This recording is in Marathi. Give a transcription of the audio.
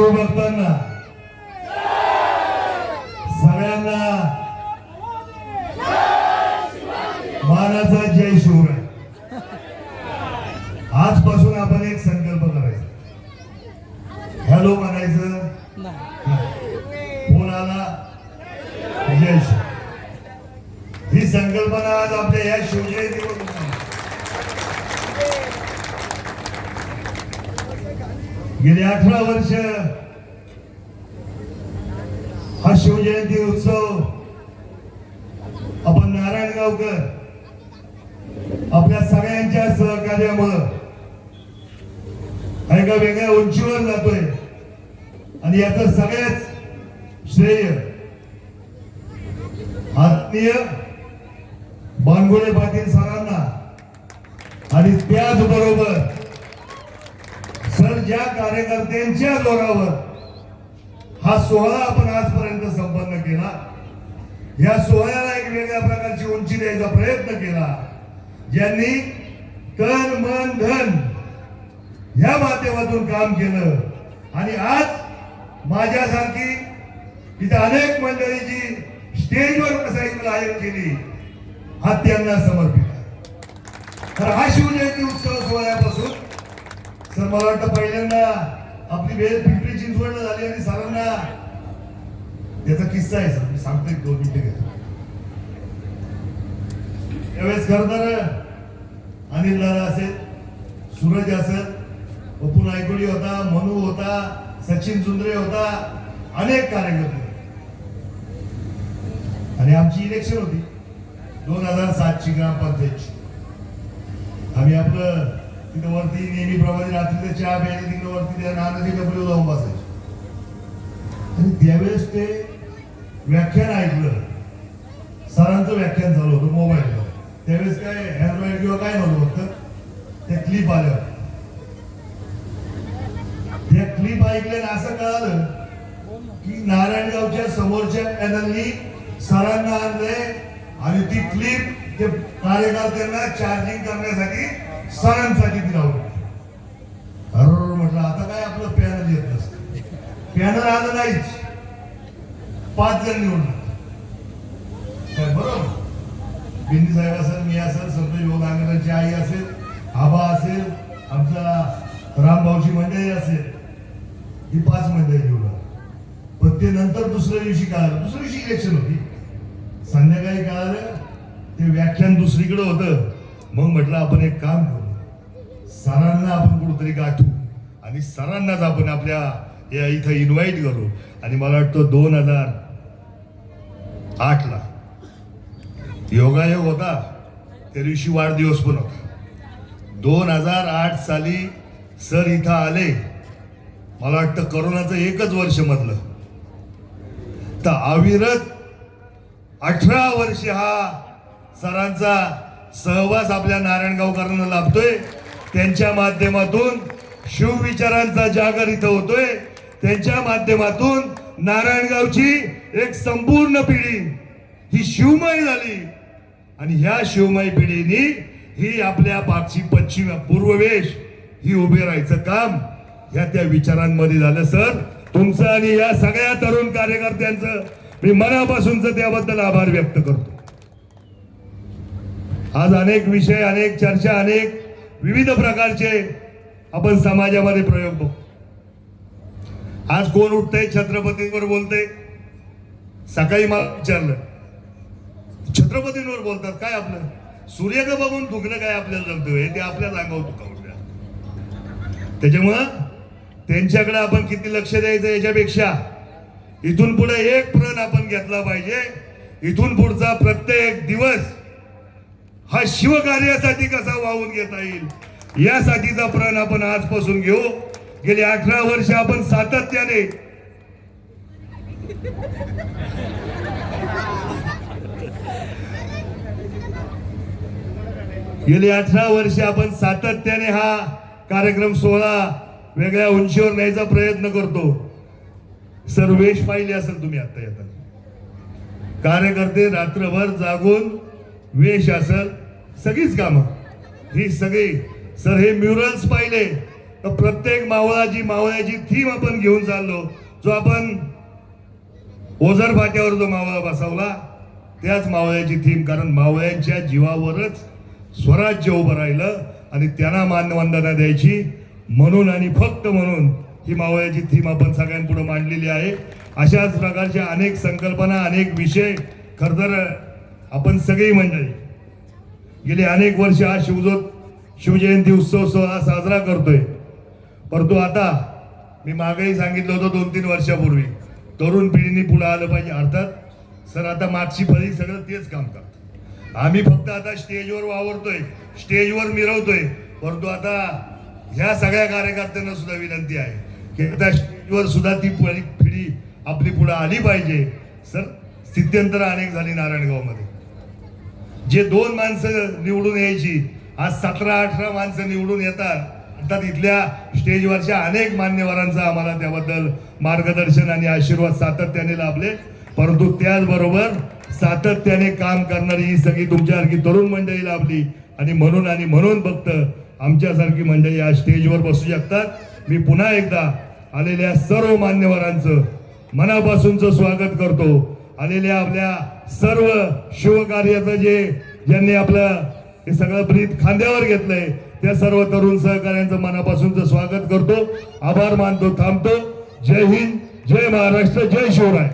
शिवभक्तांना सगळ्यांना मानाचा जय शिवराय. आजपासून आपण एक संकल्प करायचा. हॅलो म्हणायचं? कोणाला जय शिव ही संकल्पना आज आपल्या या शिवजयंतीवर गेली अठरा वर्ष. हा शिवजयंती उत्सव. आपण नारायणगावकर आपल्या सगळ्यांच्या सहकार्यामुळं एका वेगळ्या उंचीवर जातोय. आणि याच सगळ्याच श्रेय आत्मीय बांगोले पाटील सरांना. आणि त्याचबरोबर सर ज्या कार्यकर्त्यांच्या जोरावर हा सोहळा आपण आजपर्यंत संपन्न केला. या सोहळ्याला एक वेगळ्या प्रकारची उंची द्यायचा प्रयत्न केला. ज्यांनी तन मन धन या माध्यमातून काम केलं. आणि आज माझ्यासारखी इथे अनेक मंडळी जी स्टेजवर बसायची आयोजन केली हा त्यांना समर्पित आहे. तर हा शिवजयंती उत्सव सोहळ्यापासून सर मला वाटतं पहिल्यांदा आपली वेळ पिंपरी चिंचवडला झाली आणि सरांना त्याचा किस्सा आहे सर मी सांगतो एक दोन मिनिटं घ्या. त्यावेळेस खरंतर अनिल दादा असेल सूरज असेल पप्पू नायकोडी होता मनू होता सचिन सुंदरे होता अनेक कार्यकर्ते. आणि आमची इलेक्शन होती दोन हजार सातची ग्रामपंचायतची. आम्ही आपलं तिथं वरती नेहमीप्रमाणे रात्रीचं चहा प्यायला तिकडे वरती त्या नानाची कपडे जाऊन बसायचे. आणि त्यावेळेस ते व्याख्यान ऐकलं. सरांचं व्याख्यान चालू होतं मोबाईलवर. त्यावेळेस काय हॅन्ड्रॉइड किंवा काय नव्हतं फक्त त्या क्लिप आल्या. त्या क्लिप ऐकल्याने असं कळालं की नारायणगावच्या समोरच्या पॅनलनी सरांना आणलंय आणि ती क्लिप ते कार्यकर्त्यांना चार्जिंग करण्यासाठी सरांसाठी दिला होता अरे म्हटलं आता काय आपलं पॅनल येत नसतं. पॅनल आलं नाहीच. पाच जण निवडणार काय बरोबर? बिंदी साहेब असेल मी असेल संतोष योग नांगरांची आई असेल आबा असेल आमचा रामभाऊची मंडळी असेल ही पाच मंडळी निवडा पण ते नंतर दुसऱ्या दिवशी कळालं दुसऱ्या दिवशी इलेक्शन होती. संध्याकाळी कळालं ते व्याख्यान दुसरीकडे होतं. मग म्हटलं आपण एक काम करू. सरांना आपण कुठंतरी गाठू आणि सरांनाच आपण आपल्या या इथं इन्व्हाइट करू. आणि मला वाटतं दोन हजार आठला योगायोग होता. त्या दिवशी वाढदिवस पण होता. दोन हजार आठ साली सर इथं आले. मला वाटतं करोनाचं एकच वर्ष मधलं. तर अविरत अठरा वर्ष हा सरांचा सहवास आपल्या नारायणगावकरांना लाभतोय. त्यांच्या माध्यमातून शिवविचारांचा जागर इथं होतोय. त्यांच्या माध्यमातून नारायणगावची एक संपूर्ण पिढी ही शिवमय झाली. आणि ह्या शिवमय पिढीनी ही आपल्या पाठची पश्चिम पूर्ववेश ही उभे राहायचं काम ह्या त्या विचारांमध्ये झालं सर. तुमचं आणि या सगळ्या तरुण कार्यकर्त्यांचं मी मनापासूनच त्याबद्दल आभार व्यक्त करतो. आज अनेक विषय अनेक चर्चा अनेक विविध प्रकारचे आपण समाजामध्ये प्रयोग बघतो आज कोण उठतंय? छत्रपतींवर बोलतंय. सकाळी मला विचारलं. छत्रपतींवर बोलतात काय आपलं? सूर्यक बघून दुखणं काय आपल्याला जमतोय ते आपल्याच अंगावर दुखावल्या त्याच्यामुळं त्यांच्याकडे आपण किती लक्ष द्यायचं याच्यापेक्षा इथून पुढे एक प्रण आपण घेतला पाहिजे. इथून पुढचा प्रत्येक दिवस हा शिवकार्यासाठी कसा वाहून घेता येईल? यासाठीचा प्रण आपण आजपासून घेऊ. गेली अठरा वर्ष आपण सातत्याने गेली अठरा वर्ष आपण सातत्याने हा कार्यक्रम सोहळा वेगळ्या उंचीवर न्यायचा प्रयत्न करतो. सर वेश पाहिले असेल तुम्ही आता येताना. कार्यकर्ते रात्रभर जागून वेश असेल. सगळीच कामं. ही सगळी. सर हे म्युरल्स पाहिले. तर प्रत्येक मावळाची मावळ्याची थीम आपण घेऊन चाललो. जो आपण ओझर फाट्यावर जो मावळा बसवला त्याच मावळ्याची थीम. कारण मावळ्यांच्या जीवावरच स्वराज्य उभं राहिलं आणि त्यांना मानवंदना द्यायची. म्हणून आणि फक्त म्हणून ही मावळ्याची थीम आपण सगळ्यांपुढे मांडलेली आहे. अशाच प्रकारच्या अनेक संकल्पना अनेक विषय. खरं तर आपण सगळी मंडळी गेली अनेक वर्ष हा शिवजोत शिवजयंती उत्सव सोहळा साजरा करतोय. परंतु आता मी मागेही सांगितलं होतं दोन तीन वर्षापूर्वी तरुण पिढीने पुढे आलं पाहिजे. अर्थात सर आता मागची फळी सगळं तेच काम करतात आम्ही फक्त आता स्टेजवर वावरतोय स्टेजवर मिरवतोय. परंतु आता ह्या सगळ्या कार्यकर्त्यांना सुद्धा विनंती आहे की आता स्टेजवर सुद्धा ती पिढी पिढी आपली पुढे आली पाहिजे. सर स्थित्यंतर अनेक झाली नारायणगावमध्ये. जे दोन माणसं निवडून यायची आज सतरा अठरा माणसं निवडून येतात. अर्थात इथल्या स्टेजवरच्या अनेक मान्यवरांचं आम्हाला त्याबद्दल मार्गदर्शन आणि आशीर्वाद सातत्याने लाभले. परंतु त्याचबरोबर सातत्याने काम करणारी ही सगळी तुमच्यासारखी तरुण मंडळी लाभली. आणि म्हणून आणि म्हणून फक्त आमच्यासारखी मंडळी आज स्टेजवर बसू शकतात. मी पुन्हा एकदा आलेल्या सर्व मान्यवरांचं मनापासूनचं स्वागत करतो. आलेल्या आपल्या सर्व शिवकार्याचं जे ज्यांनी आपलं हे सगळं ब्रीत खांद्यावर घेतलंय त्या सर्व तरुण सहकार्यांचं मनापासूनचं स्वागत करतो. आभार मानतो थांबतो. जय हिंद जय महाराष्ट्र जय शिवराय.